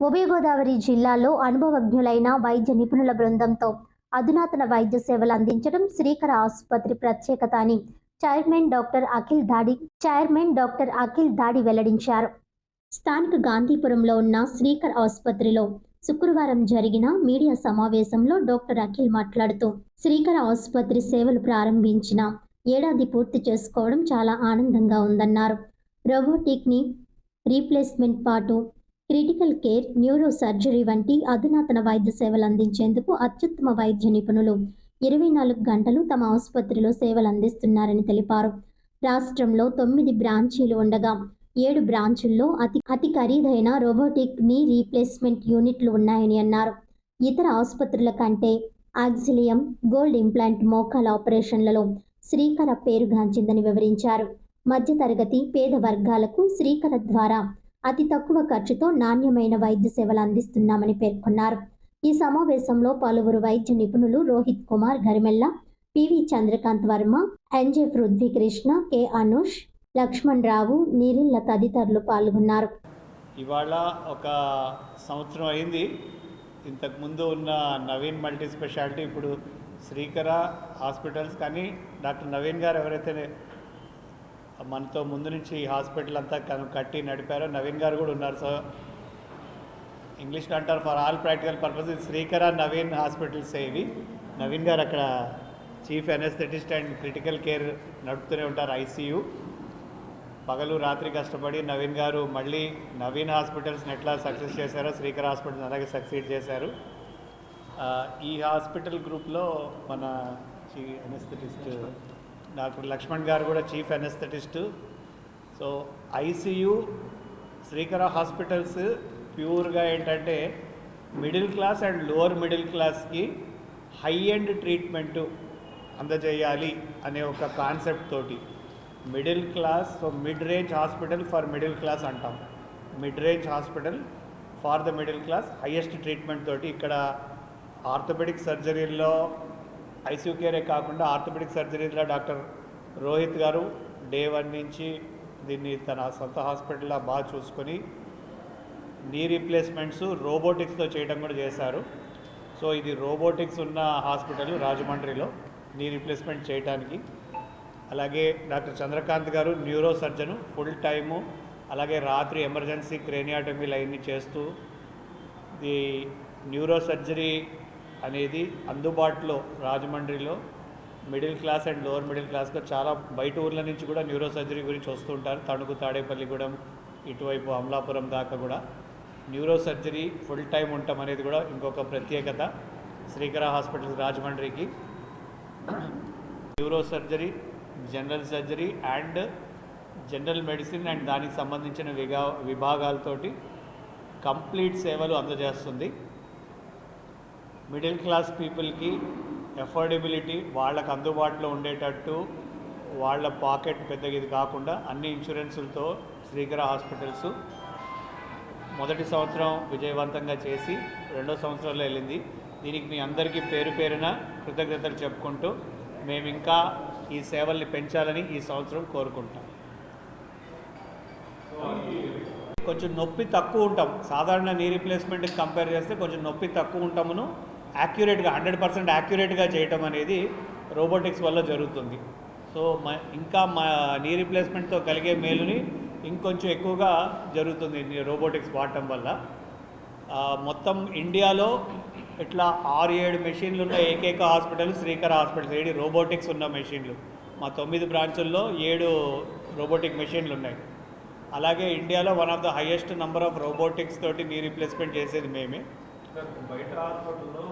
ఉభయ గోదావరి జిల్లాలో అనుభవజ్ఞులైన వైద్య నిపుణుల బృందంతో అధునాతన వైద్య సేవలు అందించడం శ్రీకర ఆసుపత్రి ప్రత్యేకత అని చైర్మన్ డాక్టర్ అఖిల్ దాడి చైర్మన్ డాక్టర్ అఖిల్ దాడి వెల్లడించారు. స్థానిక గాంధీపురంలో ఉన్న శ్రీకర్ ఆసుపత్రిలో శుక్రవారం జరిగిన మీడియా సమావేశంలో డాక్టర్ అఖిల్ మాట్లాడుతూ శ్రీకర ఆసుపత్రి సేవలు ప్రారంభించిన ఏడాది పూర్తి చేసుకోవడం చాలా ఆనందంగా ఉందన్నారు. రోబోటిక్ని రీప్లేస్మెంట్ పాటు క్రిటికల్ కేర్ న్యూరో సర్జరీ వంటి అధునాతన వైద్య సేవలు అందించేందుకు అత్యుత్తమ వైద్య నిపుణులు ఇరవై నాలుగు గంటలు తమ ఆసుపత్రిలో సేవలు అందిస్తున్నారని తెలిపారు. రాష్ట్రంలో తొమ్మిది బ్రాంచీలు ఉండగా ఏడు బ్రాంచుల్లో అతి అతి ఖరీదైన రోబోటిక్ నీ రీప్లేస్మెంట్ యూనిట్లు ఉన్నాయని అన్నారు. ఇతర ఆసుపత్రుల కంటే ఆక్సిలియం గోల్డ్ ఇంప్లాంట్ మోకాల ఆపరేషన్లలో శ్రీకర పేరుగాంచిందని వివరించారు. మధ్యతరగతి పేద వర్గాలకు శ్రీకర ద్వారా అతి తక్కువ ఖర్చుతో నాణ్యమైన వైద్య సేవలు అందిస్తున్నామని పేర్కొన్నారు. ఈ సమావేశంలో పలువురు వైద్య నిపుణులు Rohit Kumar Garimella PV Chandrakant Varma NJ Prithvi Krishna K Anush Laxman Rao Neerilla తదితరులు పాల్గొన్నారు. ఇవాళ ఒక సంవత్సరం అయింది. ఇంతకుముందు ఉన్న నవీన్ మల్టీ స్పెషాలిటీ ఇప్పుడు శ్రీకర హాస్పిటల్స్ కానీ డాక్టర్ నవీన్ గారు ఎవరైతే మనతో ముందు నుంచి ఈ హాస్పిటల్ అంతా కట్టి నడిపారు. నవీన్ గారు కూడా ఉన్నారు సో ఇంగ్లీష్లో అంటారు for all practical purpose Srikara Naveen hospitals ఇవి నవీన్ గారు అక్కడ chief anaesthetist and critical care నడుపుతూనే ఉంటారు ఐసీయూ. పగలు రాత్రి కష్టపడి నవీన్ గారు మళ్ళీ నవీన్ హాస్పిటల్స్ని ఎట్లా సక్సెస్ చేశారో శ్రీకర హాస్పిటల్స్ అలాగే సక్సీడ్ చేశారు. ఈ హాస్పిటల్ గ్రూప్లో మన చీ ఎనస్థెటిస్ట్ డాక్టర్ లక్ష్మణ్ గారు కూడా chief anaesthetist so ICU Srikara hospitals ప్యూర్గా ఏంటంటే middle class and lower middle క్లాస్కి హై ఎండ్ ట్రీట్మెంటు అందజేయాలి అనే ఒక కాన్సెప్ట్ తోటి. Middle class so mid range hospital for middle class అంటాం. Mid range hospital for the middle class highest treatment తోటి ఇక్కడ ఆర్థోపెడిక్ సర్జరీల్లో ఐసీయూ కేరే కాకుండా ఆర్థోపెడిక్ సర్జరీలో డాక్టర్ రోహిత్ గారు డే వన్ నుంచి దీన్ని తన సొంత హాస్పిటల్లో బాగా చూసుకొని నీ రీప్లేస్మెంట్స్ రోబోటిక్స్తో చేయడం కూడా చేశారు. సో ఇది రోబోటిక్స్ ఉన్న హాస్పిటల్ రాజమండ్రిలో నీ రీప్లేస్మెంట్ చేయడానికి అలాగే డాక్టర్ చంద్రకాంత్ గారు న్యూరో సర్జను ఫుల్ టైము అలాగే రాత్రి ఎమర్జెన్సీ క్రేనియాటమీ లైన్ని చేస్తూ ది న్యూరో సర్జరీ అనేది అందుబాటులో రాజమండ్రిలో middle class and lower middle క్లాస్గా చాలా బయట ఊర్ల నుంచి కూడా న్యూరో సర్జరీ గురించి వస్తుంటారు తణుకు తాడేపల్లిగూడెం ఇటువైపు అమలాపురం దాకా కూడా న్యూరో సర్జరీ ఫుల్ టైం ఉంటాం అనేది కూడా ఇంకొక ప్రత్యేకత. శ్రీకర హాస్పిటల్ రాజమండ్రికి neuro surgery general surgery and general medicine and దానికి సంబంధించిన విగా విభాగాలతోటి కంప్లీట్ సేవలు అందజేస్తుంది. మిడిల్ క్లాస్ పీపుల్కి ఎఫోర్డబిలిటీ వాళ్ళకు అందుబాటులో ఉండేటట్టు వాళ్ళ పాకెట్ పెద్దగా ఇది కాకుండా అన్ని ఇన్సూరెన్సులతో శ్రీకర హాస్పిటల్స్ మొదటి సంవత్సరం విజయవంతంగా చేసి రెండో సంవత్సరంలో వెళ్ళింది. దీనికి మీ అందరికీ పేరు పేరున కృతజ్ఞతలు చెప్పుకుంటూ మేము ఇంకా ఈ సేవల్ని పెంచాలని ఈ సంవత్సరం కోరుకుంటాం. కొంచెం నొప్పి తక్కువ ఉంటాం. సాధారణ నీ రీప్లేస్మెంట్కి కంపేర్ చేస్తే కొంచెం నొప్పి తక్కువ ఉంటామును. యాక్యురేట్గా హండ్రెడ్ పర్సెంట్ యాక్యురేట్గా చేయటం అనేది రోబోటిక్స్ వల్ల జరుగుతుంది. సో మ ఇంకా మా నీ రీప్లేస్మెంట్తో కలిగే మేలుని ఇంకొంచెం ఎక్కువగా జరుగుతుంది రోబోటిక్స్ వాడటం వల్ల. మొత్తం ఇండియాలో ఇట్లా ఆరు ఏడు మెషిన్లు ఉన్న ఏకైక హాస్పిటల్ శ్రీకర హాస్పిటల్ ఏడు రోబోటిక్స్ ఉన్న మెషిన్లు మా తొమ్మిది బ్రాంచుల్లో ఏడు రోబోటిక్ మెషిన్లు ఉన్నాయి. అలాగే ఇండియాలో one of the highest number of robotics తోటి నీ రీప్లేస్మెంట్ చేసేది మేమే. బయట హాస్పిటల్లో